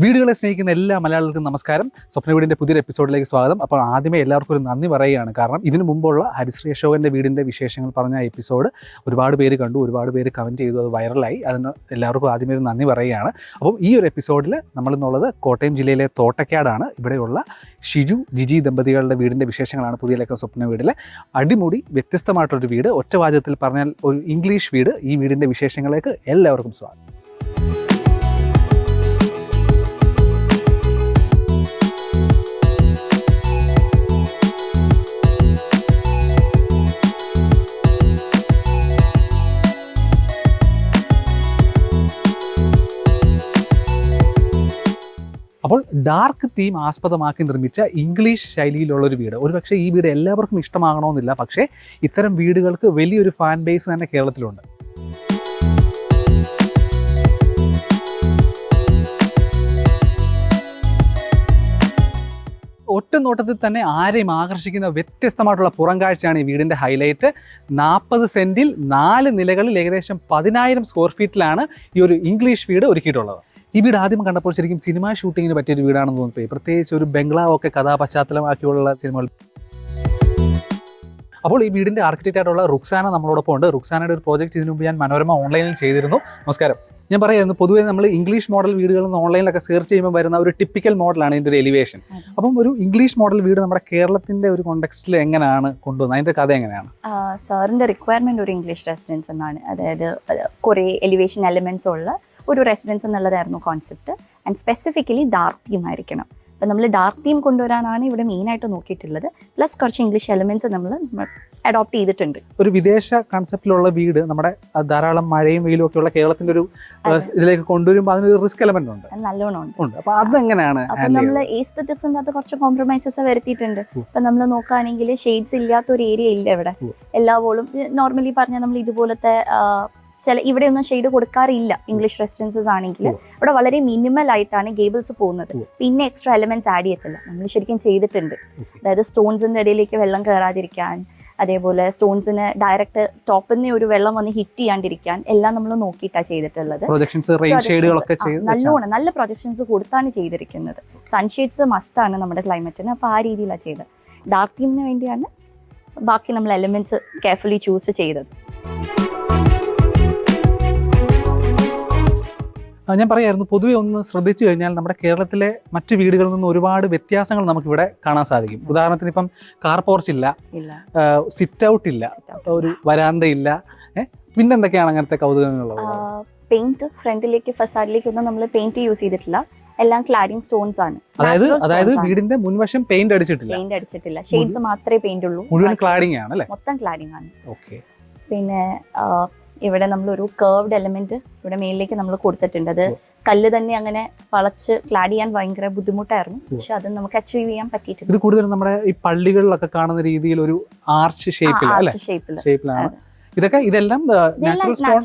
വീടുകളെ സ്നേഹിക്കുന്ന എല്ലാ മലയാളികൾക്കും നമസ്കാരം. സ്വപ്ന വീടിന്റെ പുതിയൊരു എപ്പിസോഡിലേക്ക് സ്വാഗതം. അപ്പോൾ ആദ്യമേ എല്ലാവർക്കും ഒരു നന്ദി പറയുകയാണ്. കാരണം ഇതിനു മുമ്പുള്ള ഹരിശ്രീ അശോകന്റെ വീടിന്റെ വിശേഷങ്ങൾ പറഞ്ഞ എപ്പിസോഡ് ഒരുപാട് പേര് കണ്ടു ഒരുപാട് പേര് കമന്റ് ചെയ്തു അത് വൈറലായി അതിന് എല്ലാവർക്കും ആദ്യമേ ഒരു നന്ദി പറയുകയാണ്. അപ്പം ഈ ഒരു എപ്പിസോഡിൽ നമ്മളിന്നുള്ളത് കോട്ടയം ജില്ലയിലെ തോട്ടക്കാടാണ്. ഇവിടെയുള്ള ഷിജു ജിജി ദമ്പതികളുടെ വീടിന്റെ വിശേഷങ്ങളാണ് പുതിയ ലക്കം സ്വപ്ന വീടിലെ. അടിമുടി വ്യത്യസ്തമായിട്ടൊരു വീട്. ഒറ്റ വാചകത്തിൽ പറഞ്ഞാൽ ഒരു ഇംഗ്ലീഷ് വീട്. ഈ വീടിന്റെ വിശേഷങ്ങളിലേക്ക് എല്ലാവർക്കും സ്വാഗതം. ഡാർക്ക് തീം ആസ്പദമാക്കി നിർമ്മിച്ച ഇംഗ്ലീഷ് ശൈലിയിലുള്ള ഒരു വീട്. ഒരുപക്ഷെ ഈ വീട് എല്ലാവർക്കും ഇഷ്ടമാകണമെന്നില്ല. പക്ഷേ ഇത്തരം വീടുകൾക്ക് വലിയൊരു ഫാൻ ബേസ് തന്നെ കേരളത്തിലുണ്ട്. ഒറ്റ നോട്ടത്തിൽ തന്നെ ആരെയും ആകർഷിക്കുന്ന വ്യത്യസ്തമായിട്ടുള്ള പുറം കാഴ്ചയാണ് ഈ വീടിന്റെ ഹൈലൈറ്റ് നാൽപ്പത് സെന്റിൽ നാല് നിലകളിൽ ഏകദേശം പതിനായിരം സ്ക്വയർ ഫീറ്റിലാണ് ഈ ഒരു ഇംഗ്ലീഷ് വീട് ഒരുക്കിയിട്ടുള്ളത്. ഈ വീട് ആദ്യം കണ്ടപ്പോൾ ശരിക്കും സിനിമ ഷൂട്ടിങ്ങിന് പറ്റിയ ഒരു വീടാണെന്ന് തോന്നിപ്പോയി പ്രത്യേകിച്ച് ഒരു ബംഗ്ലാവൊക്കെ കഥാപശ്ചാത്തലമാക്കിയുള്ള സിനിമകൾ. അപ്പോൾ ഈ വീടിന്റെ ആർക്കിടെക്റ്റ് ആയിട്ടുള്ള റുക്സാന നമ്മളോടൊപ്പം ഉണ്ട്. റുക്സാനയുടെ ഒരു പ്രോജക്റ്റ് ഇതിനു മുമ്പ് ഞാൻ മനോരമ ഓൺലൈനിൽ ചെയ്തിരുന്നു. നമസ്കാരം. ഞാൻ പറയായിരുന്നു പൊതുവെ നമ്മൾ ഇംഗ്ലീഷ് മോഡൽ വീടുകൾ ഓൺലൈനിലൊക്കെ സെർച്ച് ചെയ്യുമ്പോൾ വരുന്ന ഒരു ടിപ്പിക്കൽ മോഡലാണ് ഇതിന്റെ ഒരു എലിവേഷൻ. അപ്പം ഒരു ഇംഗ്ലീഷ് മോഡൽ വീട് നമ്മുടെ കേരളത്തിന്റെ ഒരു കോണ്ടെക്സ്റ്റിൽ എങ്ങനെയാണ് കൊണ്ടുവന്നത്? അതിന്റെ കഥ എങ്ങനെയാണ്? സാറിന്റെ റിക്വയർമെന്റ് ഒരു ഇംഗ്ലീഷ് റെസിഡൻസ് എന്നാണ്. അതായത് കുറേ എലിവേഷൻ എലിമെന്റ്സ് ഉള്ള ഒരു റെസിഡൻസ് എന്നുള്ളതായിരുന്നു concept and specifically dark theme ആയിരിക്കണം. അപ്പം നമ്മൾ ഡാർക്ക് തീം കൊണ്ടുവരാനാണ് ഇവിടെ മെയിനായിട്ട് നോക്കിയിട്ടുള്ളത്. പ്ലസ് കുറച്ച് ഇംഗ്ലീഷ് എലിമെന്റ്സ് നമ്മൾ അഡോപ്റ്റ് ചെയ്തിട്ടുണ്ട്. ഒരു വിദേശ കൺസെപ്റ്റിലുള്ള വീട് നമ്മുടെ ധാരാളം മഴയും വെയിലും ഒക്കെ ഉള്ള കേരളത്തിന്റെ ഒരു ഇതിലേക്ക് കൊണ്ടുവരുമ്പോൾ അതിനൊരു റിസ്ക് എലമെന്റ് ഉണ്ട്. നല്ലോണം ഉണ്ട്. ഉണ്ട്. അപ്പൊ അതെങ്ങനെയാണ് അപ്പം handle നമ്മൾ? ഏസ്തറ്റിക്സിന്റെ അകത്ത് കുറച്ച് കോംപ്രമൈസസ് വരുത്തിയിട്ടുണ്ട്. ഇപ്പൊ നമ്മൾ നോക്കുകയാണെങ്കിൽ ഷെയ്ഡ്സ് ഇല്ലാത്ത ഒരു ഏരിയ ഇല്ല ഇവിടെ. എല്ലാ വോളും നോർമലി പറഞ്ഞാൽ നമ്മൾ ഇതുപോലത്തെ ചില ഇവിടെ ഒന്നും ഷെയ്ഡ് കൊടുക്കാറില്ല. ഇംഗ്ലീഷ് റെസിഡൻസസ് ആണെങ്കിൽ. ഇവിടെ വളരെ മിനിമൽ ആയിട്ടാണ് ഗേബിൾസ് പോകുന്നത്. പിന്നെ എക്സ്ട്രാ എലമെന്റ്സ് ആഡ് ചെയ്യത്തില്ല. നമ്മൾ ശരിക്കും ചെയ്തിട്ടുണ്ട്. അതായത് സ്റ്റോൺസിന്റെ ഇടയിലേക്ക് വെള്ളം കയറാതിരിക്കാൻ അതേപോലെ സ്റ്റോൺസിന് ഡയറക്റ്റ് ടോപ്പിൽ നിന്ന് ഒരു വെള്ളം വന്ന് ഹിറ്റ് ചെയ്യാണ്ടിരിക്കാൻ എല്ലാം നമ്മൾ നോക്കിയിട്ടാണ് ചെയ്തിട്ടുള്ളത്. നല്ലോണം നല്ല പ്രൊജക്ഷൻസ് കൊടുത്താണ് ചെയ്തിരിക്കുന്നത്. സൺഷെയ്ഡ്സ് ആണ് നമ്മുടെ ക്ലൈമറ്റിന് അപ്പോൾ ആ രീതിയിലാണ് ചെയ്തത്. ഡാർക്ക് തീമിന് വേണ്ടിയാണ് ബാക്കി നമ്മൾ എലമെന്റ്സ് കെയർഫുള്ളി ചൂസ് ചെയ്തത്. ഞാൻ പറയായിരുന്നു പൊതുവെ ഒന്ന് ശ്രദ്ധിച്ചു കഴിഞ്ഞാൽ നമ്മുടെ കേരളത്തിലെ മറ്റു വീടുകളിൽ നിന്ന് ഒരുപാട് വ്യത്യാസങ്ങൾ നമുക്കിവിടെ കാണാൻ സാധിക്കും. ഉദാഹരണത്തിന് ഇപ്പം കാർ പോർച്ച് ഇല്ല സിറ്റ് ഔട്ട് ഇല്ല ഒരു വരാന്തയില്ല പിന്നെ എന്തൊക്കെയാണ് പിന്നെന്തൊക്കെയാണ് അങ്ങനത്തെ കൗതുകങ്ങളുള്ളത്? പെയിന്റ് ഫ്രണ്ടിലേക്ക് ഫസാഡിലേക്ക് ഒന്നും നമ്മൾ പെയിന്റ് യൂസ് ചെയ്തിട്ടില്ല. എല്ലാം ക്ലാഡിംഗ് സ്റ്റോൺസ് ആണ്. അതായത് അതായത് വീടിന്റെ മുൻവശം പെയിന്റ് അടിച്ചിട്ടില്ല. പെയിന്റ് അടിച്ചിട്ടില്ല. ഷെയ്ഡ്സ് മാത്രമേ പെയിന്റ് ഉള്ളൂ. മുഴുവൻ ക്ലാഡിംഗ് ആണ് അല്ലേ? മൊത്തം ക്ലാഡിംഗ് ആണ്. ഓക്കേ പിന്നെ ഇവിടെ നമ്മൾ ഒരു കേർവ്ഡ് എലമെന്റ് ഇവിടെ മേലിലേക്ക് നമ്മൾ കൊടുത്തിട്ടുണ്ട്. അത് കല്ല് തന്നെ അങ്ങനെ വളച്ച് ക്ലാഡ് ചെയ്യാൻ ഭയങ്കര ബുദ്ധിമുട്ടായിരുന്നു. പക്ഷെ അത് നമുക്ക് അച്ചീവ് ചെയ്യാൻ പറ്റിയിട്ടുണ്ട് ഇത് കൂടുതലും നമ്മുടെ ഈ പള്ളികളിലൊക്കെ കാണുന്ന രീതിയിൽ ഒരു ആർച്ച് ഷേപ്പിൽ ആർച്ച് ഷേപ്പിലാണ് ഇതൊക്കെ ഇതെല്ലാം നാച്ചുറൽ സ്റ്റോൺ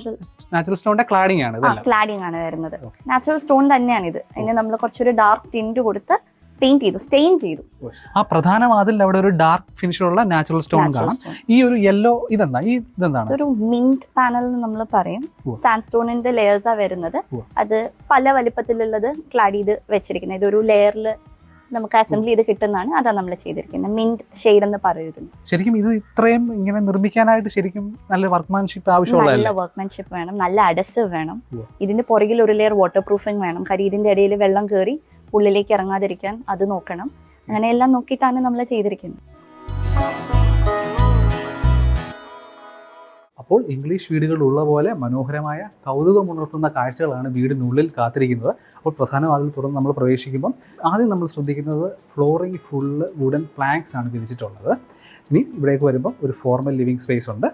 നാച്ചുറൽ സ്റ്റോണിന്റെ ക്ലാഡിംഗ് ആണ് ക്ലാഡിംഗ് ആണ് വരുന്നത്. നാച്ചുറൽ സ്റ്റോൺ തന്നെയാണ് ഇത്. അതിന് നമ്മൾ കുറച്ചൊരു ഡാർക്ക് ടിന്റ് കൊടുത്ത് പെയിന്റ് ചെയ്തു സ്റ്റെയിൻ ചെയ്തു. ആ പ്രധാന വാതിലിൽ അവിടെ ഒരു ഡാർക്ക് ഫിനിഷിലുള്ള നാച്ചുറൽ സ്റ്റോൺ കാണാം. ഈ ഒരു യെല്ലോ ഇതെന്താ? ഈ ഇതെന്താണ്? ഒരു മിന്റ് പാനൽ എന്ന് നമ്മൾ പറയും. സാൻഡ് സ്റ്റോണിന്റെ ലെയേഴ്സാ വരുന്നത്. അത് പല വലിപ്പത്തിലുള്ളത് ക്ലാഡ് ചെയ്ത് വെച്ചിരിക്കുന്നത്. ഇതൊരു ലെയറിൽ നമുക്ക് അസംബ്ലി ചെയ്ത് കിട്ടുന്നതാണ്. അതാണ് നമ്മൾ ചെയ്തിരിക്കുന്നത്. മിന്റ് ഷെയ്ഡ് എന്ന് പറയുന്നത്. ശരിക്കും ഇത് ഇത്രയും ഇങ്ങനെ നിർമ്മിക്കാനായിട്ട് ശരിക്കും നല്ല വർക്ക്മാൻഷിപ്പ് ആവശ്യമുള്ള നല്ല വർക്ക്മാൻഷിപ്പ് വേണം. നല്ല അഡസീവ് വേണം. ഇതിന്റെ പുറകിൽ ഒരു ലെയർ വാട്ടർ പ്രൂഫിംഗ് വേണം. കാര്യം ഇതിന്റെ ഇടയിൽ വെള്ളം കയറി ഉള്ളിലേക്ക് ഇറങ്ങാതിരിക്കാൻ അത് നോക്കണം. അങ്ങനെ എല്ലാം നോക്കിയിട്ടാണ് നമ്മൾ ചെയ്തിരിക്കുന്നത്. അപ്പോൾ ഇംഗ്ലീഷ് വീടുകളിലുള്ള പോലെ മനോഹരമായ കൗതുകമുണർത്തുന്ന കാഴ്ചകളാണ് വീടിനുള്ളിൽ കാത്തിരിക്കുന്നത്. അപ്പോൾ പ്രധാന വാതിൽ തുറന്ന് നമ്മൾ പ്രവേശിക്കുമ്പം ആദ്യം നമ്മൾ ശ്രദ്ധിക്കുന്നത് ഫ്ലോറിംഗ് ഫുള്ള് വുഡൻ പ്ലാങ്ക്സ് ആണ് വിരിച്ചിട്ടുള്ളത്. ഇനി ഇവിടേക്ക് വരുമ്പോൾ ഒരു ഫോർമൽ ലിവിങ് സ്പേസ് ഉണ്ട്.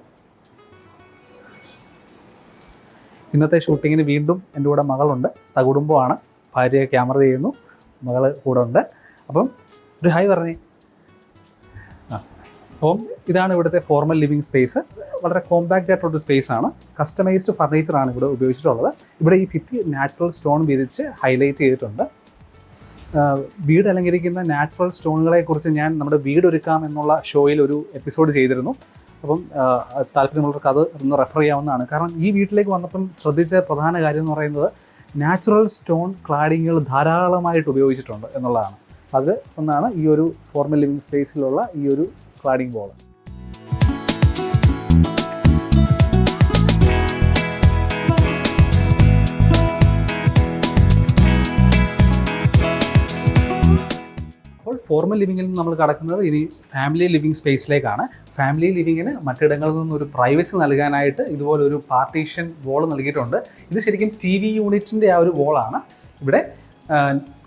ഇന്നത്തെ ഷൂട്ടിങ്ങിന് വീണ്ടും എന്റെ കൂടെ മകളുണ്ട്. സകുടുംബമാണ്. ഭാര്യയെ ക്യാമറ ചെയ്യുന്നു. മകൾ കൂടെ ഉണ്ട്. അപ്പം ഒരു ഹായ് പറഞ്ഞേ ആ അപ്പം ഇതാണ് ഇവിടുത്തെ ഫോർമൽ ലിവിങ് സ്പേസ് വളരെ കോമ്പാക്റ്റ് ആയിട്ടുള്ള സ്പേസ് ആണ്. കസ്റ്റമൈസ്ഡ് ഫർണിച്ചർ ആണ് ഇവിടെ ഉപയോഗിച്ചിട്ടുള്ളത്. ഇവിടെ ഈ ഭിത്തി നാച്ചുറൽ സ്റ്റോൺ വിരിച്ച് ഹൈലൈറ്റ് ചെയ്തിട്ടുണ്ട്. വീട് അലങ്കരിക്കുന്ന നാച്ചുറൽ സ്റ്റോണുകളെ കുറിച്ച് ഞാൻ നമ്മുടെ വീട് ഒരുക്കാം എന്നുള്ള ഷോയിൽ ഒരു എപ്പിസോഡ് ചെയ്തിരുന്നു. അപ്പം താല്പര്യമുള്ളവർക്ക് അത് ഒന്ന് റെഫർ ചെയ്യാവുന്നതാണ്. കാരണം ഈ വീട്ടിലേക്ക് വന്നപ്പം ശ്രദ്ധിച്ച പ്രധാന കാര്യം എന്ന് പറയുന്നത് നാച്ചുറൽ സ്റ്റോൺ ക്ലാഡിങ്ങുകൾ ധാരാളമായിട്ട് ഉപയോഗിച്ചിട്ടുണ്ട് എന്നുള്ളതാണ്. അത് ഒന്നാണ് ഈ ഒരു ഫോർമൽ ലിവിങ് സ്പേസിലുള്ള ഈ ഒരു ക്ലാഡിംഗ് ബോൾ. ഫോർമൽ ലിവിങ്ങിൽ നിന്ന് നമ്മൾ കടക്കുന്നത് ഇനി ഫാമിലി ലിവിങ് സ്പേസിലേക്കാണ് ഫാമിലി ലിവിങ്ങിന് മറ്റിടങ്ങളിൽ നിന്ന് ഒരു പ്രൈവസി നൽകാനായിട്ട് ഇതുപോലെ ഒരു പാർട്ടീഷൻ വോൾ നൽകിയിട്ടുണ്ട്. ഇത് ശരിക്കും ടി വി യൂണിറ്റിന്റെ ആ ഒരു വോളാണ് ഇവിടെ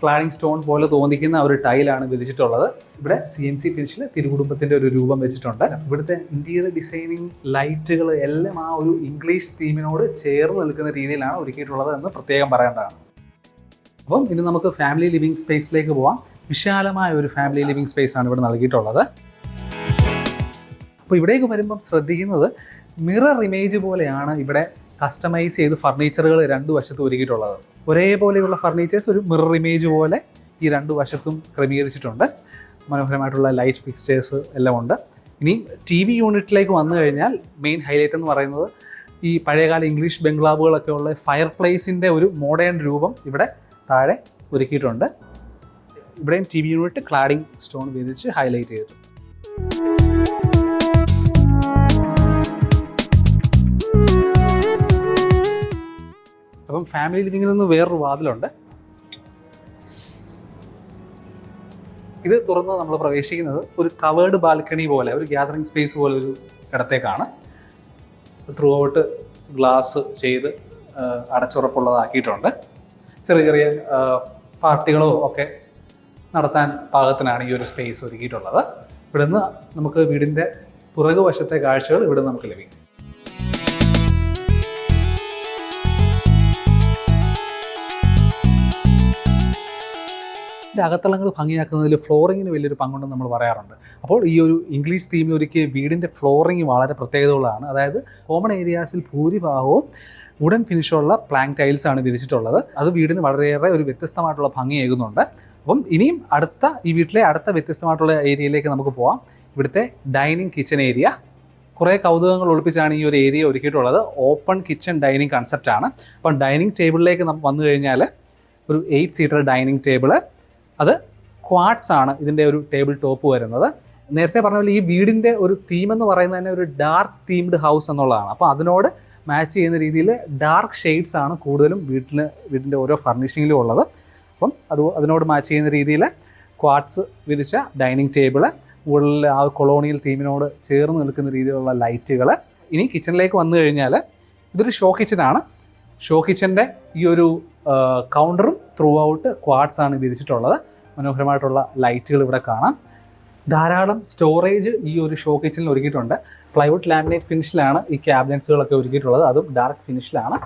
ക്ലാഡിംഗ് സ്റ്റോൺ പോലെ തോന്നിക്കുന്ന ഒരു ടൈലാണ് വിധിച്ചിട്ടുള്ളത് ഇവിടെ സി എൻ സി ഫിനിഷിൽ തിരുകുടുംബത്തിന്റെ ഒരു രൂപം വെച്ചിട്ടുണ്ട്. ഇവിടുത്തെ ഇന്റീരിയർ ഡിസൈനിങ് ലൈറ്റുകൾ എല്ലാം ആ ഒരു ഇംഗ്ലീഷ് തീമിനോട് ചേർന്ന് നിൽക്കുന്ന രീതിയിലാണ് ഒരുക്കിയിട്ടുള്ളത് എന്ന് പ്രത്യേകം പറയേണ്ടതാണ്. അപ്പം ഇനി നമുക്ക് ഫാമിലി ലിവിങ് സ്പേസിലേക്ക് പോവാം. വിശാലമായ ഒരു ഫാമിലി ലിവിങ് സ്പേസ് ആണ് ഇവിടെ നൽകിയിട്ടുള്ളത്. അപ്പോൾ ഇവിടേക്ക് വരുമ്പം ശ്രദ്ധിക്കുന്നത് മിറർ ഇമേജ് പോലെയാണ് ഇവിടെ കസ്റ്റമൈസ് ചെയ്ത് ഫർണിച്ചറുകൾ രണ്ടു വശത്തും ഒരുക്കിയിട്ടുള്ളത്. ഒരേപോലെയുള്ള ഫർണിച്ചേഴ്സ് ഒരു മിറർ ഇമേജ് പോലെ ഈ രണ്ടു വശത്തും ക്രമീകരിച്ചിട്ടുണ്ട്. മനോഹരമായിട്ടുള്ള ലൈറ്റ് ഫിക്സ്റ്റേഴ്സ് എല്ലാം ഉണ്ട്. ഇനി ടി വി യൂണിറ്റിലേക്ക് വന്നു കഴിഞ്ഞാൽ മെയിൻ ഹൈലൈറ്റ് എന്ന് പറയുന്നത് ഈ പഴയകാല ഇംഗ്ലീഷ് ബംഗ്ലാവുകളൊക്കെ ഉള്ള ഫയർ പ്ലേസിന്റെ ഒരു മോഡേൺ രൂപം ഇവിടെ താഴെ ഒരുക്കിയിട്ടുണ്ട്. ഇവിടെയും T V unit cladding stone ഉപയോഗിച്ച് ഹൈലൈറ്റ് ചെയ്തു. അപ്പം ഫാമിലി ലിവിങ്ങിൽ നിന്ന് വേറൊരു വാതിലുണ്ട്. ഇത് തുറന്ന് നമ്മൾ പ്രവേശിക്കുന്നത് ഒരു കവേർഡ് ബാൽക്കണി പോലെ ഒരു ഗ്യാതറിംഗ് സ്പേസ് പോലെ ഒരു ഇടത്തേക്കാണ്. ത്രൂ ഔട്ട് ഗ്ലാസ് ചെയ്ത് അടച്ചുറപ്പുള്ളതാക്കിയിട്ടുണ്ട്. ചെറിയ ചെറിയ പാർട്ടികളോ ഒക്കെ നടത്താൻ പാകത്തിനാണ് ഈ ഒരു സ്പേസ് ഒരുക്കിയിട്ടുള്ളത്. ഇവിടുന്ന് നമുക്ക് വീടിന്റെ പുറകു വശത്തെ കാഴ്ചകൾ ഇവിടെ നമുക്ക് ലഭിക്കും. അകത്തളങ്ങൾ ഭംഗിയാക്കുന്നതിൽ ഫ്ലോറിങ്ങിന് വലിയൊരു പങ്കുണ്ടെന്ന് നമ്മൾ പറയാറുണ്ട്. അപ്പോൾ ഈ ഒരു ഇംഗ്ലീഷ് തീമിൽ ഒരുക്കിയ വീടിന്റെ ഫ്ലോറിങ് വളരെ പ്രത്യേകതകളാണ് അതായത് കോമൺ ഏരിയാസിൽ ഭൂരിഭാഗവും വുഡൻ ഫിനിഷുള്ള പ്ലാങ്ക് ടൈൽസ് ആണ് വിരിച്ചിട്ടുള്ളത്. അത് വീടിന് വളരെയേറെ ഒരു വ്യത്യസ്തമായിട്ടുള്ള ഭംഗിയേകുന്നുണ്ട് അപ്പം ഇനിയും അടുത്ത ഈ വീട്ടിലെ അടുത്ത വ്യത്യസ്തമായിട്ടുള്ള ഏരിയയിലേക്ക് നമുക്ക് പോവാം. ഇവിടുത്തെ ഡൈനിങ് കിച്ചൺ ഏരിയ. കുറേ കൗതുകങ്ങൾ ഒളിപ്പിച്ചാണ് ഈ ഒരു ഏരിയ ഒരുക്കിയിട്ടുള്ളത്. ഓപ്പൺ കിച്ചൺ ഡൈനിങ് കൺസെപ്റ്റ് ആണ്. അപ്പം ഡൈനിങ് ടേബിളിലേക്ക് നമുക്ക് വന്നു കഴിഞ്ഞാൽ ഒരു എയ്റ്റ് സീറ്റർ ഡൈനിങ് ടേബിൾ. അത് ക്വാഡ്സ് ആണ് ഇതിന്റെ ഒരു ടേബിൾ ടോപ്പ് വരുന്നത്. നേരത്തെ പറഞ്ഞ പോലെ ഈ വീടിന്റെ ഒരു തീം എന്ന് പറയുന്നത് തന്നെ ഒരു ഡാർക്ക് തീംഡ് ഹൗസ് എന്നുള്ളതാണ്. അപ്പോൾ അതിനോട് മാച്ച് ചെയ്യുന്ന രീതിയിൽ ഡാർക്ക് ഷെയ്ഡ്സ് ആണ് കൂടുതലും വീട്ടിൽ വീടിന്റെ ഓരോ ഫർണിഷിങ്ങിലും ഉള്ളത്. അപ്പം അത് അതിനോട് മാച്ച് ചെയ്യുന്ന രീതിയിൽ ക്വാർട്സ് വിരിച്ച ഡൈനിങ് ടേബിൾ മുകളിൽ ആ കൊളോണിയൽ തീമിനോട് ചേർന്ന് നിൽക്കുന്ന രീതിയിലുള്ള ലൈറ്റുകൾ ഇനി കിച്ചണിലേക്ക് വന്നു കഴിഞ്ഞാൽ ഇതൊരു ഷോ കിച്ചനാണ് ഷോ കിച്ചന്റെ ഈ ഒരു കൗണ്ടറും ത്രൂ ഔട്ട് ക്വാർട്സ് ആണ് വിരിച്ചിട്ടുള്ളത്. മനോഹരമായിട്ടുള്ള ലൈറ്റുകൾ ഇവിടെ കാണാം. ധാരാളം സ്റ്റോറേജ് ഈ ഒരു ഷോ കിച്ചനിൽ ഒരുക്കിയിട്ടുണ്ട്. പ്ലൈവുഡ് ലാമിനേറ്റ് ഫിനിഷിലാണ് ഈ ക്യാബിനറ്റ്സുകളൊക്കെ ഒരുക്കിയിട്ടുള്ളത്. അതും ഡാർക്ക് ഫിനിഷിലാണ്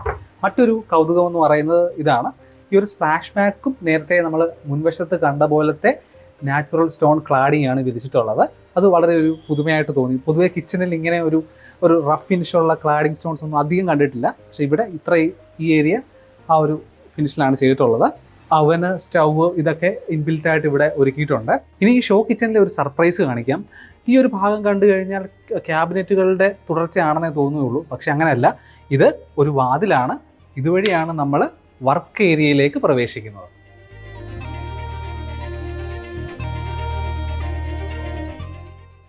മറ്റൊരു കൗതുകം എന്ന് പറയുന്നത് ഇതാണ്. ഈ ഒരു സ്പ്ലാഷ് മാറ്റും നേരത്തെ നമ്മൾ മുൻവശത്ത് കണ്ട പോലത്തെ നാച്ചുറൽ സ്റ്റോൺ ക്ലാഡിംഗ് ആണ് വിരിച്ചിട്ടുള്ളത്. അത് വളരെ ഒരു പുതുമയായിട്ട് തോന്നി. പൊതുവേ കിച്ചണിൽ ഇങ്ങനെ ഒരു ഒരു റഫ് ഫിനിഷുള്ള ക്ലാഡിംഗ് സ്റ്റോൺസ് ഒന്നും അധികം കണ്ടിട്ടില്ല. പക്ഷേ ഇവിടെ ഇത്ര ഈ- ഈ ഏരിയ ആ ഒരു ഫിനിഷിലാണ് ചെയ്തിട്ടുള്ളത്. അവന് സ്റ്റൗവ് ഇതൊക്കെ ഇൻബിൽറ്റ് ആയിട്ട് ഇവിടെ ഒരുക്കിയിട്ടുണ്ട്. ഇനി ഈ ഷോ കിച്ചണിലെ ഒരു സർപ്രൈസ് കാണിക്കാം. ഈ ഒരു ഭാഗം കണ്ടു കഴിഞ്ഞാൽ ക്യാബിനറ്റുകളുടെ തുടർച്ചയാണെന്നേ തോന്നുകയുള്ളൂ പക്ഷെ അങ്ങനെയല്ല. ഇത് ഒരു വാതിലാണ്. ഇതുവഴിയാണ് നമ്മൾ വർക്ക് ഏരിയയിലേക്ക് പ്രവേശിക്കുന്നത്.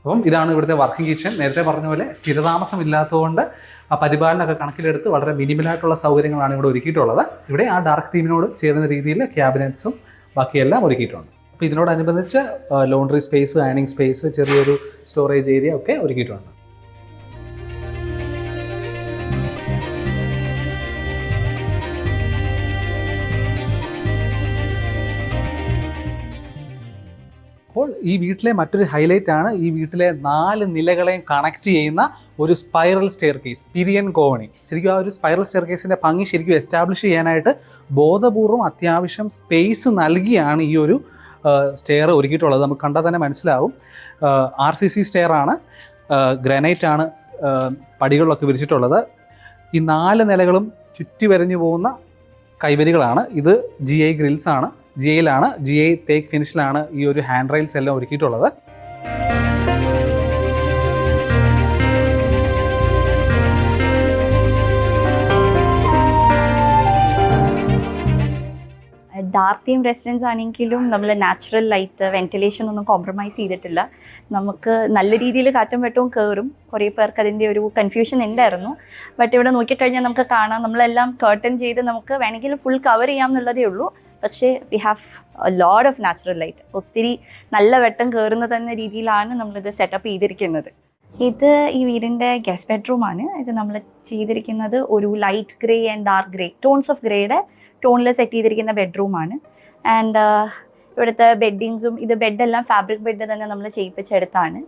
അപ്പം ഇതാണ് ഇവിടുത്തെ വർക്കിംഗ് കിച്ചൺ നേരത്തെ പറഞ്ഞ പോലെ സ്ഥിരതാമസം ഇല്ലാത്തതുകൊണ്ട് ആ പരിപാലനമൊക്കെ കണക്കിലെടുത്ത് വളരെ മിനിമലായിട്ടുള്ള സൗകര്യങ്ങളാണ് ഇവിടെ ഒരുക്കിയിട്ടുള്ളത്. ഇവിടെ ആ ഡാർക്ക് തീമിനോട് ചേരുന്ന രീതിയിൽ ക്യാബിനറ്റ്സും ബാക്കിയെല്ലാം ഒരുക്കിയിട്ടുണ്ട്. അപ്പോൾ ഇതിനോടനുബന്ധിച്ച് ലോണ്ടറി സ്പേസ് അയണിങ് സ്പേസ് ചെറിയൊരു സ്റ്റോറേജ് ഏരിയ ഒക്കെ ഒരുക്കിയിട്ടുണ്ട്. അപ്പോൾ ഈ വീട്ടിലെ മറ്റൊരു ഹൈലൈറ്റ് ആണ് ഈ വീട്ടിലെ നാല് നിലകളെയും കണക്ട് ചെയ്യുന്ന ഒരു സ്പൈറൽ സ്റ്റെയർ കേസ് പിരിയൻ കോവണി ശരിക്കും ആ ഒരു സ്പൈറൽ സ്റ്റെയർ കേസിന്റെ ഭംഗി ശരിക്കും എസ്റ്റാബ്ലിഷ് ചെയ്യാനായിട്ട് ബോധപൂർവം അത്യാവശ്യം സ്പേസ് നൽകിയാണ് ഈ ഒരു സ്റ്റെയർ ഒരുക്കിയിട്ടുള്ളത്. നമുക്ക് കണ്ടാൽ തന്നെ മനസ്സിലാവും. ആർ സി സി സ്റ്റെയർ ആണ്. ഗ്രാനൈറ്റ് ആണ് പടികളിലൊക്കെ വിരിച്ചിട്ടുള്ളത്. ഈ നാല് നിലകളും ചുറ്റി വരഞ്ഞു പോകുന്ന കൈവരികളാണ്. ഇത് ജി ഐ ഗ്രിൽസ് ആണ്. ജി ഐയിലാണ് ജി ഐ തേക്ക് ഫിനിഷിലാണ് ഈ ഒരു ഹാൻഡ് റൈൽസ് എല്ലാം ഒരുക്കിയിട്ടുള്ളത്. ഡാർക്ക് തീം റെസിഡൻസ് ആണെങ്കിലും നമ്മൾ നാച്ചുറൽ ലൈറ്റ് വെന്റിലേഷൻ ഒന്നും കോംപ്രമൈസ് ചെയ്തിട്ടില്ല. നമുക്ക് നല്ല രീതിയിൽ കാറ്റും വെട്ടവും കയറും കുറേ പേർക്ക് അതിന്റെ ഒരു കൺഫ്യൂഷൻ ഉണ്ടായിരുന്നു. ബട്ട് ഇവിടെ നോക്കിക്കഴിഞ്ഞാൽ നമുക്ക് കാണാം. നമ്മളെല്ലാം കേർട്ടൺ ചെയ്ത് നമുക്ക് വേണമെങ്കിൽ ഫുൾ കവർ ചെയ്യാം എന്നുള്ളതേ ഉള്ളൂ. പക്ഷേ we have load of natural light ഒത്തിരി നല്ല വെട്ടം കയറുന്ന തന്നെ രീതിയിലാണ് നമ്മളിത് സെറ്റപ്പ് ചെയ്തിരിക്കുന്നത്. ഇത് ഈ വീടിന്റെ ഗസ്റ്റ് ബെഡ്റൂമാണ് ഇത് നമ്മൾ ചെയ്തിരിക്കുന്നത് ഒരു light grey and dark grey tones of ഗ്രേയുടെ ടോണിൽ സെറ്റ് ചെയ്തിരിക്കുന്ന ബെഡ്റൂമാണ് ആൻഡ് ഇവിടുത്തെ ബെഡിങ്സും ഇത് ബെഡെല്ലാം ഫാബ്രിക് ബെഡ് തന്നെ നമ്മൾ ചെയ്യിപ്പിച്ചെടുത്താണ്.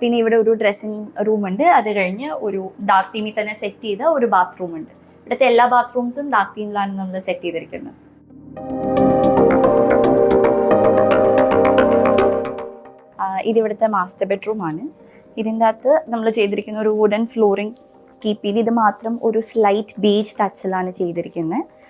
പിന്നെ ഇവിടെ ഒരു ഡ്രസ്സിങ് റൂമുണ്ട് അത് കഴിഞ്ഞ് ഒരു ഡാർക്ക് തീമിൽ തന്നെ സെറ്റ് ചെയ്ത ഒരു ബാത്റൂം ഉണ്ട്. ഇവിടുത്തെ എല്ലാ ബാത്റൂംസും ഡാർക്ക് തീമിലാണ് നമ്മൾ സെറ്റ് ചെയ്തിരിക്കുന്നത്. ആ, ഇത് ഇവിടുത്തെ മാസ്റ്റർ ബെഡ്റൂം ആണ്. ഇതിന്റെ അകത്ത് നമ്മൾ ചെയ്തിരിക്കുന്ന ഒരു വുഡൻ ഫ്ലോറിങ് കീപ്പ് ചെയ്ത് ഇത് മാത്രം ഒരു സ്ലൈറ്റ് ബീച്ച് ടച്ചിലാണ് ചെയ്തിരിക്കുന്നത്.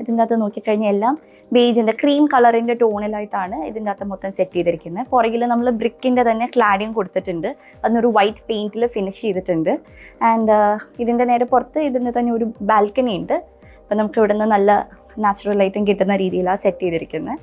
ഇതിന്റെ അകത്ത് നോക്കിക്കഴിഞ്ഞാൽ എല്ലാം ബേജിന്റെ ക്രീം കളറിന്റെ ടോണിലായിട്ടാണ് ഇതിന്റെ അകത്ത് മൊത്തം സെറ്റ് ചെയ്തിരിക്കുന്നത്. പുറകിൽ നമ്മൾ ബ്രിക്കിന്റെ തന്നെ ക്ലാഡിയും കൊടുത്തിട്ടുണ്ട്. അതിനൊരു വൈറ്റ് പെയിന്റിൽ ഫിനിഷ് ചെയ്തിട്ടുണ്ട്. ആൻഡ് ഇതിന്റെ നേരെ പുറത്ത് ഇതിന്റെ തന്നെ ഒരു ബാൽക്കണി ഉണ്ട്. അപ്പം നമുക്ക് ഇവിടുന്ന് നല്ല നാച്ചുറൽ ലൈറ്റും കിട്ടുന്ന രീതിയിലാണ് സെറ്റ് ചെയ്തിരിക്കുന്നത്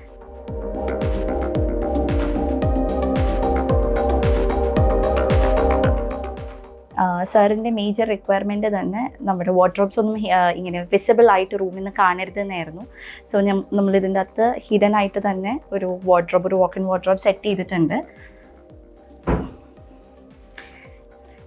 സാറിന്റെ മേജർ റിക്വയർമെന്റ് തന്നെ നമ്മുടെ വാർഡ്രോബ്സ് ഒന്നും ഇങ്ങനെ വിസിബിൾ ആയിട്ട് റൂമിൽ നിന്ന് കാണരുതെന്നായിരുന്നു. സോ നമ്മൾ ഇതിന്റെ അകത്ത് ഹിഡൻ ആയിട്ട് തന്നെ ഒരു വാർഡ്രോബ് ഒരു വാക്കിൻ വാർഡ്രോബ് സെറ്റ് ചെയ്തിട്ടുണ്ട്.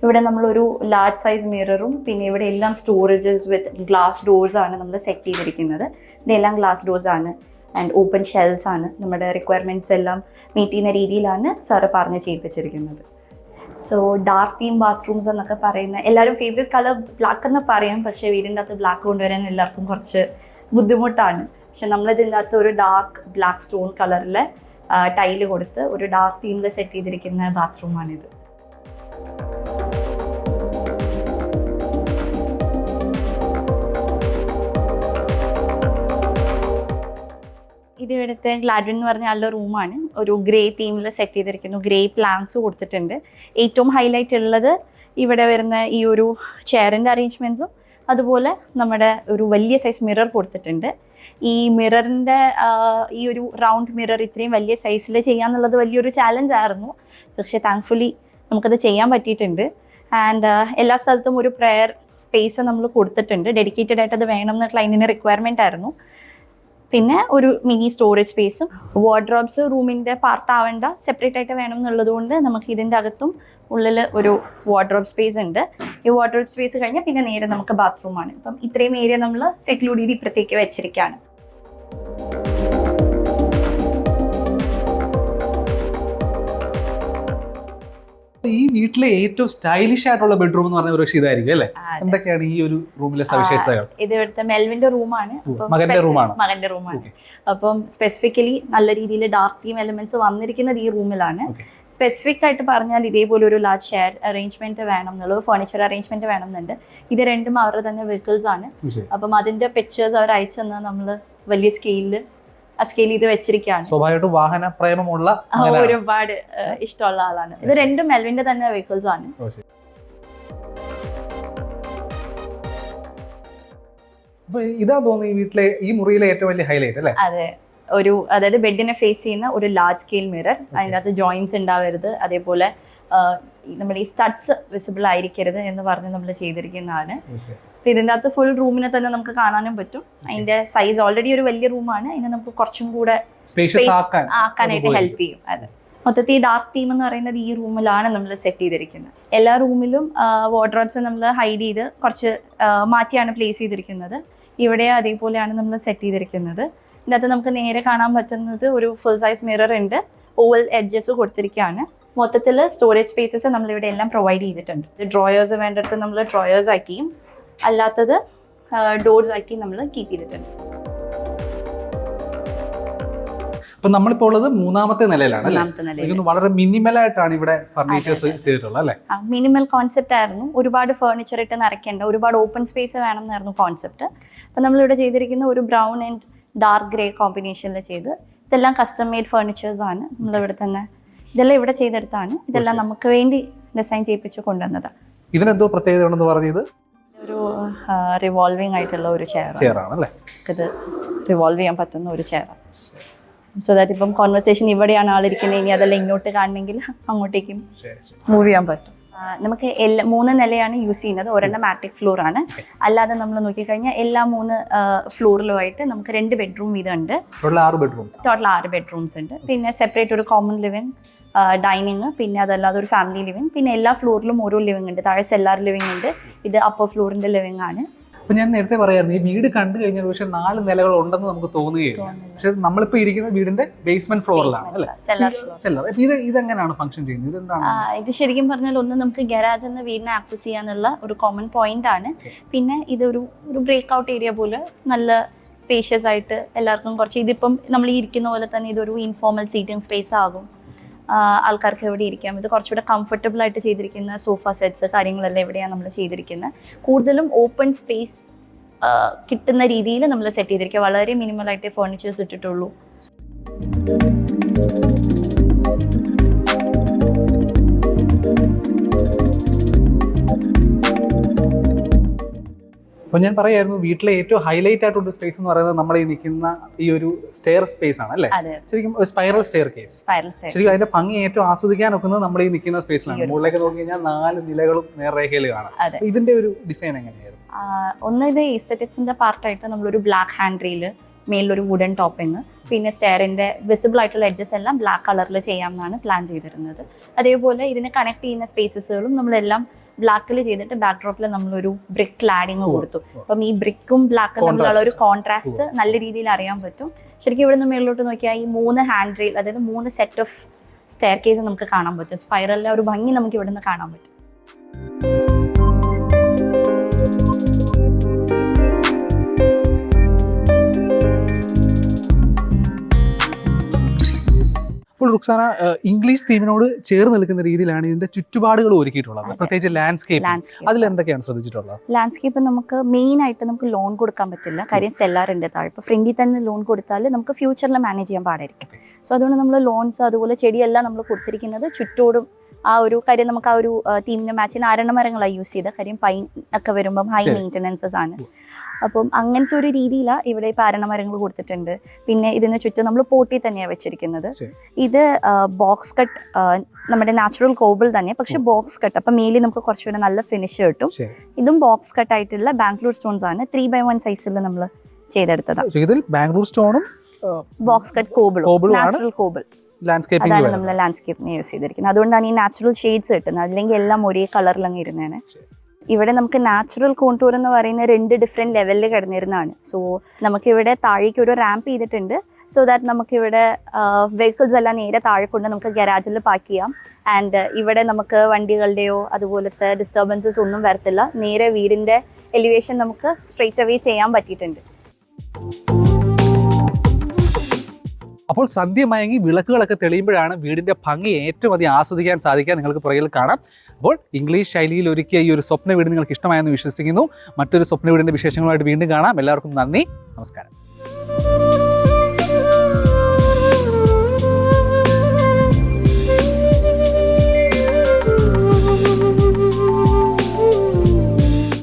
ഇവിടെ നമ്മളൊരു ലാർജ് സൈസ് മിററും പിന്നെ ഇവിടെ എല്ലാം സ്റ്റോറേജസ് വിത്ത് ഗ്ലാസ് ഡോർസ് ആണ് നമ്മൾ സെറ്റ് ചെയ്തിരിക്കുന്നത്. ഇതെല്ലാം ഗ്ലാസ് ഡോർസ് ആണ് ആൻഡ് ഓപ്പൺ ഷെൽസ് ആണ് നമ്മുടെ റിക്വയർമെന്റ്സ് എല്ലാം മീറ്റ് ചെയ്യുന്ന രീതിയിലാണ് സാറ് പറഞ്ഞ് ചെയ്യിപ്പിച്ചിരിക്കുന്നത്. സോ ഡാർക്ക് തീം ബാത്റൂംസ് എന്നൊക്കെ പറയുന്ന എല്ലാവരും ഫേവറേറ്റ് കളർ ബ്ലാക്ക് എന്ന് പറയും പക്ഷേ വീടിന്റെ അകത്ത് ബ്ലാക്ക് കൊണ്ടുവരാൻ എല്ലാവർക്കും കുറച്ച് ബുദ്ധിമുട്ടാണ്. പക്ഷെ നമ്മളിതിന്റെ അകത്ത് ഒരു ഡാർക്ക് ബ്ലാക്ക് സ്റ്റോൺ കളറിൽ ടൈൽ കൊടുത്ത് ഒരു ഡാർക്ക് തീമിൽ സെറ്റ് ചെയ്തിരിക്കുന്ന ബാത്റൂമാണിത് ഇവിടുത്തെ ഗ്ലാഡ്വിൻ എന്ന് പറഞ്ഞ ആളുടെ റൂമാണ് ഒരു ഗ്രേ തീമിൽ സെറ്റ് ചെയ്തിരിക്കുന്നു. ഗ്രേ പ്ലാന്റ്സ് കൊടുത്തിട്ടുണ്ട്. ഏറ്റവും ഹൈലൈറ്റ് ഉള്ളത് ഇവിടെ വരുന്ന ഈ ഒരു ചെയറിന്റെ അറേഞ്ച്മെന്റ്സും അതുപോലെ നമ്മുടെ ഒരു വലിയ സൈസ് മിറർ കൊടുത്തിട്ടുണ്ട്. ഈ മിററിന്റെ ഈ ഒരു റൗണ്ട് മിറർ ഇത്രയും വലിയ സൈസിൽ ചെയ്യാന്നുള്ളത് വലിയൊരു ചാലഞ്ച് ആയിരുന്നു. പക്ഷേ താങ്ക്ഫുള്ളി നമുക്കത് ചെയ്യാൻ പറ്റിയിട്ടുണ്ട്. ആൻഡ് എല്ലാ സ്ഥലത്തും ഒരു പ്രെയർ സ്പേസ് നമ്മൾ കൊടുത്തിട്ടുണ്ട്. ഡെഡിക്കേറ്റഡ് ആയിട്ട് അത് വേണം എന്ന് ക്ലൈന്റിന് റിക്വയർമെന്റ് ആയിരുന്നു. പിന്നെ ഒരു മിനി സ്റ്റോറേജ് സ്പേസും വാർഡ്രോബ്സ് പാർട്ട് ആവേണ്ട സെപ്പറേറ്റ് ആയിട്ട് വേണം എന്നുള്ളത് കൊണ്ട് നമുക്ക് ഇതിന്റെ അകത്തും ഉള്ളിൽ ഒരു വാർഡ്രോബ് സ്പേസ് ഉണ്ട്. ഈ വാർഡ്രോബ് സ്പേസ് കഴിഞ്ഞാൽ പിന്നെ നേരെ നമുക്ക് ബാത്റൂമാണ് അപ്പം ഇത്രയും ഏരിയ നമ്മൾ സെക്ലൂഡ് ചെയ്ത് ഇപ്പുറത്തേക്ക് വെച്ചിരിക്കുകയാണ് ഈ വീട്ടിലെ ഏറ്റവും സ്റ്റൈലിഷ് ആയിട്ടുള്ള ബെഡ്റൂം എന്ന് പറഞ്ഞ ഒരു പക്ഷേ ഇതായിരിക്കും അല്ലേ? എന്തൊക്കെയാണ് ഈ ഒരു റൂമിലെ സവിശേഷതകൾ? ഇത് ഇവിടുത്തെ മെൽവിന്റെ റൂമാണ് മകന്റെ റൂമാണ് മകന്റെ റൂമാണ് അപ്പം സ്പെസിഫിക്കലി നല്ല രീതിയിൽ ഡാർക്ക് തീം എലിമെന്റ്സ് വന്നിരിക്കുന്നത് ഈ റൂമിലാണ് സ്പെസിഫിക് ആയിട്ട് പറഞ്ഞാൽ ഇതേപോലെ ഒരു ലാർജ് ഷെയർ അറേഞ്ച്മെന്റ് വേണം എന്നുള്ളത് ഫർണിച്ചർ അറേഞ്ച്മെന്റ് വേണം എന്നുണ്ട് ഇത് രണ്ടും അവരുടെ തന്നെ വെഹിക്കിൾസ് ആണ്. അപ്പം അതിന്റെ പിക്ചേഴ്സ് അവർ അയച്ചു തന്നാൽ നമ്മൾ വലിയ സ്കെയിലിൽ സ്കെയിൽ ഇത് വെച്ചിരിക്കുകയാണ്. സ്വാഭാവികമായിട്ടും വാഹന പ്രേമമുള്ള ഒരുപാട് ഇഷ്ടമുള്ള ആളാണ്. ഇത് രണ്ടും മെൽവിന്റെ തന്നെ വെഹിക്കിൾസ് ആണ്. ഇതാ തോന്നുന്നു ഈ വീട്ടിലെ ഈ മുറിയിലെ ഏറ്റവും വലിയ ഹൈലൈറ്റ് അല്ലേ? അതെ. ഒരു അതായത് ബെഡിനെ ഫേസ് ചെയ്യുന്ന ഒരു ലാർജ് സ്കെയിൽ മിറർ അതിന്റെ അകത്ത് ജോയിൻസ് ഉണ്ടാവരുത്. അതേപോലെ നമ്മുടെ ഈ സ്റ്റഡ്സ് വിസിബിൾ ആയിരിക്കരുത് എന്ന് പറഞ്ഞ് നമ്മൾ ചെയ്തിരിക്കുന്നതാണ്. ഓ, ശരി. അപ്പൊ ഇതിന്റെ അകത്ത് ഫുൾ റൂമിനെ തന്നെ നമുക്ക് കാണാനും പറ്റും. അതിന്റെ സൈസ് ഓൾറെഡി ഒരു വലിയ റൂമാണ് അതിനെ നമുക്ക് കുറച്ചും കൂടെ ആക്കാനായിട്ട്. ഹെൽപ്പ് ചെയ്യും. അതെ. മൊത്തത്തിൽ ഡാർക്ക് തീം എന്ന് പറയുന്നത് ഈ റൂമിലാണ് നമ്മൾ സെറ്റ് ചെയ്തിരിക്കുന്നത്. എല്ലാ റൂമിലും വാർഡ്രോബ്സ് നമ്മൾ ഹൈഡ് ചെയ്ത് കുറച്ച് മാറ്റിയാണ് പ്ലേസ് ചെയ്തിരിക്കുന്നത്. ഇവിടെ അതേപോലെയാണ് നമ്മൾ സെറ്റ് ചെയ്തിരിക്കുന്നത്. ഇതിനകത്ത് നമുക്ക് നേരെ കാണാൻ പറ്റുന്നത് ഒരു ഫുൾ സൈസ് മിറർ ഉണ്ട്. ഓവൽ എഡ്ജസ് കൊടുത്തിരിക്കുകയാണ്. മൊത്തത്തിൽ സ്റ്റോറേജ് സ്പേസസ് നമ്മൾ ഇവിടെ എല്ലാം പ്രൊവൈഡ് ചെയ്തിട്ടുണ്ട്. ഡ്രോയേഴ്സ് വേണ്ടടുത്ത് നമ്മൾ ഡ്രോയേഴ്സ് ആക്കിയും അല്ലാത്തത് ഡോർസ് ആക്കി നമ്മൾ കീപ്പ് ചെയ്തിട്ടുണ്ട്. അപ്പൊ നമ്മളിപ്പോ ഉള്ളത് മൂന്നാമത്തെ നിലയിലാണ് വളരെ മിനിമൽ ആയിട്ടാണ് ഇവിടെ ഫർണിച്ചേഴ്സ് ചെയ്തിട്ടുള്ളത് അല്ലേ? മിനിമൽ കോൺസെപ്റ്റ് ആയിരുന്നു. ഒരുപാട് ഫർണിച്ചർ ഇട്ട് നിറയ്ക്കേണ്ട ഒരുപാട് ഓപ്പൺ സ്പേസ് വേണം എന്നായിരുന്നു കോൺസെപ്റ്റ് അപ്പം നമ്മളിവിടെ ചെയ്തിരിക്കുന്ന ഒരു ബ്രൗൺ ആൻഡ് ഡാർക്ക് ഗ്രേ കോമ്പിനേഷനിൽ ചെയ്ത് ഇതെല്ലാം കസ്റ്റം മെയ്ഡ് ഫർണിച്ചേഴ്സ് ആണ്. നമ്മളിവിടെ തന്നെ ഇതെല്ലാം ഇവിടെ ചെയ്തെടുത്താണ്. ഇതെല്ലാം നമുക്ക് വേണ്ടി ഡിസൈൻ ചെയ്യിപ്പിച്ച് കൊണ്ടുവന്നത്. ഇതിനെന്തോ പ്രത്യേകത ഉണ്ടെന്ന് പറഞ്ഞത്? ഒരു റിവോൾവിംഗ് ആയിട്ടുള്ള ഒരു ചെയർ അല്ലേ ഇത് റിവോൾവ് ചെയ്യാൻ പറ്റുന്ന ഒരു ചെയറാണ് സോ ദാറ്റ് ഇപ്പം കോൺവെർസേഷൻ ഇവിടെയാണ് ആളിരിക്കുന്നത്. ഇനി അതെല്ലാം ഇങ്ങോട്ട് കാണണമെങ്കിൽ അങ്ങോട്ടേക്കും മൂവ് ചെയ്യാൻ പറ്റും. നമുക്ക് എല്ലാ മൂന്ന് നിലയാണ് യൂസ് ചെയ്യുന്നത്. ഒരെണ്ണം മാറ്റിക് ഫ്ലോർ ആണ്. അല്ലാതെ നമ്മൾ നോക്കിക്കഴിഞ്ഞാൽ എല്ലാ മൂന്ന് ഫ്ലോറിലുമായിട്ട് നമുക്ക് രണ്ട് ബെഡ്റൂം വീതമുണ്ട് ടോട്ടൽ ആറ് ബെഡ്റൂംസ് ടോട്ടൽ ആറ് ബെഡ്റൂംസ് ഉണ്ട്. പിന്നെ സെപ്പറേറ്റ് ഒരു കോമൺ ലിവിങ് ഡൈനിങ് പിന്നെ അതല്ലാതെ ഒരു ഫാമിലി ലിവിങ് പിന്നെ എല്ലാ ഫ്ലോറിലും ഓരോ ലിവിങ് ഉണ്ട്. താഴെ സെല്ലാർ ലിവിങ് ഉണ്ട്. ഇത് അപ്പർ ഫ്ലോറിന്റെ ലിവിങ് ആണ്. അപ്പൊ ഞാൻ നേരത്തെ പറയായിരുന്നു ഈ വീട് കണ്ടു കഴിഞ്ഞാൽ പക്ഷെ നാല് നിലകൾ ഉണ്ടെന്ന് നമുക്ക് തോന്നുകയില്ല. പക്ഷെ നമ്മളിപ്പോ ഇരിക്കുന്ന വീടിന്റെ ബേസ്മെന്റ് ഫ്ലോറിലാണ് അല്ലേ? സെല്ലാർ ഇത് ഇതെങ്ങനെയാണ് ഫംഗ്ഷൻ ചെയ്യുന്നത്? ഇതെന്താണ്? ഇത് ശരിക്കും പറഞ്ഞാൽ ഒന്ന് നമുക്ക് ഗരാജ് എന്ന വീടിനെ ആക്സസ് ചെയ്യാനുള്ള ഒരു കോമൺ പോയിന്റ് ആണ്. പിന്നെ ഇതൊരു ഒരു ബ്രേക്ക് ഔട്ട് ഏരിയ പോലെ നല്ല സ്പേഷ്യസ് ആയിട്ട് എല്ലാവർക്കും കുറച്ച് ഇതിപ്പം നമ്മൾ ഇരിക്കുന്ന പോലെ തന്നെ ഇതൊരു ഇൻഫോർമൽ സീറ്റിംഗ് സ്പേസ് ആകും. ആൾക്കാർക്ക് എവിടെ ഇരിക്കാം? ഇത് കുറച്ചുകൂടെ കംഫർട്ടബിൾ ആയിട്ട് ചെയ്തിരിക്കുന്ന സോഫ സെറ്റ്സ് കാര്യങ്ങളെല്ലാം എവിടെയാണ് നമ്മൾ ചെയ്തിരിക്കുന്നത് കൂടുതലും ഓപ്പൺ സ്പേസ് കിട്ടുന്ന രീതിയിൽ നമ്മൾ സെറ്റ് ചെയ്തിരിക്കുക. വളരെ മിനിമൽ ആയിട്ട് ഫേർണിച്ചേഴ്സ് ഇട്ടിട്ടുള്ളൂ. അപ്പൊ ഞാൻ പറയായിരുന്നു വീട്ടിലെ ഏറ്റവും ഹൈലൈറ്റ് ആയിട്ടുള്ള സ്പേസ് എന്ന് പറയുന്നത് നമ്മൾ ഈ നിൽക്കുന്ന ഈ ഒരു സ്റ്റെയർ സ്പേസ് ആണ് അല്ലേ? ശരിക്കും സ്പൈറൽ സ്റ്റെയർ കേസ് ശരിക്കും അതിന്റെ ഭംഗി ഏറ്റവും ആസ്വദിക്കാൻ ഒക്കുന്നത് നമ്മൾ ഈ നിൽക്കുന്ന സ്പേസിലാണ് മുകളിലേക്ക് നോക്കി കഴിഞ്ഞാൽ നാല് നിലകളും നേർരേഖയിൽ കാണാം. ഇതിന്റെ ഒരു ഡിസൈൻ എങ്ങനെയായിരുന്നു? ഒന്ന് ഇത് ഈസ്തറ്റിക്സിന്റെ പാർട്ടായിട്ട് നമ്മളൊരു ബ്ലാക്ക് ഹാൻഡ് റീൽ മേളിലൊരു വുഡൻ ടോപ്പിങ് പിന്നെ സ്റ്റെയറിന്റെ വിസിബിൾ ആയിട്ടുള്ള എഡ്ജസ് എല്ലാം ബ്ലാക്ക് കളറിൽ ചെയ്യാമെന്നാണ് പ്ലാൻ ചെയ്തിരുന്നത്. അതേപോലെ ഇതിനെ കണക്ട് ചെയ്യുന്ന സ്പേസസുകളും നമ്മളെല്ലാം ബ്ലാക്കിൽ ചെയ്തിട്ട് ബാക്ക്ഡ്രോപ്പിൽ നമ്മളൊരു ബ്രിക്ക് ക്ലാഡിങ് കൊടുത്തു. അപ്പം ഈ ബ്രിക്കും ബ്ലാക്കും തമ്മിലുള്ള ഒരു കോൺട്രാസ്റ്റ് നല്ല രീതിയിൽ അറിയാൻ പറ്റും. ശരിക്കും ഇവിടെ നിന്ന് മേളിലോട്ട് നോക്കിയാൽ ഈ മൂന്ന് ഹാൻഡ് റെയിൽ അതായത് മൂന്ന് സെറ്റ് ഓഫ് സ്റ്റെയർ കേസ് നമുക്ക് കാണാൻ പറ്റും. സ്പൈറലിലെ ഒരു ഭംഗി നമുക്ക് ഇവിടെ നിന്ന് കാണാൻ പറ്റും. റുക്സാന ഇംഗ്ലീഷ് തീമിനോട് ചേർന്ന് നിൽക്കുന്ന രീതിയിലാണ് ഇതിന്റെ ചുറ്റുപാടുകൾ ഒരുക്കിയിട്ടുള്ളത്. പ്രത്യേകിച്ച് ലാൻഡ്സ്കേപ്പ് അതിൽ എന്തൊക്കെയാണ് ശ്രദ്ധിച്ചിട്ടുള്ളത്? ലാൻഡ്സ്കേപ്പ് നമുക്ക് മെയിൻ ആയിട്ട് നമുക്ക് ലോൺ കൊടുക്കാൻ പറ്റില്ല. കാര്യം സെല്ലാറിന്റെ താഴെ. ഇപ്പോൾ ഫ്രണ്ടിൽ തന്നെ ലോൺ കൊടുത്താൽ നമുക്ക് ഫ്യൂച്ചറിൽ മാനേജ് ചെയ്യാൻ പാടായിരിക്കും. സോ അതുകൊണ്ട് നമ്മൾ ലോൺസ് അതുപോലെ ചെടിയെല്ലാം നമ്മൾ കൊടുത്തിരിക്കുന്നത് ചുറ്റോടും ആ ഒരു കാര്യം നമുക്ക് ആ ഒരു തീമിന് മാച്ചിന് അരണമരങ്ങളാണ് യൂസ് ചെയ്ത. കാര്യം പൈൻ ഒക്കെ വരുമ്പോൾ ഹൈ. മെയിന്റനൻസസ് ആണ്. അപ്പം അങ്ങനത്തെ ഒരു രീതിയിലാണ് ഇവിടെ പാരണമരങ്ങൾ കൊടുത്തിട്ടുണ്ട്. പിന്നെ ഇതിന് ചുറ്റും നമ്മൾ പോട്ടി തന്നെയാണ് വെച്ചിരിക്കുന്നത്. ഇത് ബോക്സ് കട്ട് നമ്മുടെ നാച്ചുറൽ കോബിൾ തന്നെ പക്ഷെ ബോക്സ് കട്ട്. അപ്പം മേലിൽ നമുക്ക് കുറച്ചുകൂടെ നല്ല ഫിനിഷ് കിട്ടും. ഇതും ബോക്സ് കട്ട് ആയിട്ടുള്ള ബാംഗ്ലൂർ സ്റ്റോൺസ് ആണ്. ത്രീ ബൈ വൺ സൈസിൽ നമ്മൾ ചെയ്തെടുത്തതാണ് ഇതിൽ Bangalore സ്റ്റോണും box cut cobble Cobble natural cobble. അതാണ് നമ്മൾ ലാൻഡ്സ്കേപ്പിന് യൂസ് ചെയ്തിരിക്കുന്നത്. അതുകൊണ്ടാണ് ഈ നാച്ചുറൽ ഷെയ്ഡ്സ് കിട്ടുന്നത്. അല്ലെങ്കിൽ എല്ലാം ഒരേ കളറിലങ്ങ് ഇരുന്നേനെ. ഇവിടെ നമുക്ക് നാച്ചുറൽ കോണ്ടൂർ എന്ന് പറയുന്ന രണ്ട് ഡിഫറെന്റ് ലെവലിൽ കിടന്നിരുന്നതാണ്. സോ നമുക്കിവിടെ താഴേക്ക് ഒരു റാമ്പ് ചെയ്തിട്ടുണ്ട്. സോ ദാറ്റ് നമുക്കിവിടെ വെഹിക്കിൾസ് എല്ലാം നേരെ താഴെ കൊണ്ട് നമുക്ക് ഗരാജിൽ പാർക്ക് ചെയ്യാം. ആൻഡ് ഇവിടെ നമുക്ക് വണ്ടികളുടെയോ അതുപോലത്തെ ഡിസ്റ്റർബൻസസ് ഒന്നും വരത്തില്ല. നേരെ വീടിന്റെ എലിവേഷൻ നമുക്ക് സ്ട്രെയിറ്റ് അവേ ചെയ്യാൻ പറ്റിയിട്ടുണ്ട്. അപ്പോൾ സന്ധ്യ മയങ്ങി വിളക്കുകളൊക്കെ തെളിയുമ്പോഴാണ് വീടിന്റെ ഭംഗി ഏറ്റവും അധികം ആസ്വദിക്കാൻ സാധിക്കാൻ നിങ്ങൾക്ക് പുറകിൽ കാണാം. അപ്പോൾ ഇംഗ്ലീഷ് ശൈലിയിൽ ഒരുക്കിയ ഈ ഒരു സ്വപ്ന വീട് നിങ്ങൾക്ക് ഇഷ്ടമായെന്ന് വിശ്വസിക്കുന്നു. മറ്റൊരു സ്വപ്ന വീടിന്റെ വിശേഷങ്ങളുമായിട്ട് വീണ്ടും കാണാം. എല്ലാവർക്കും നന്ദി. നമസ്കാരം.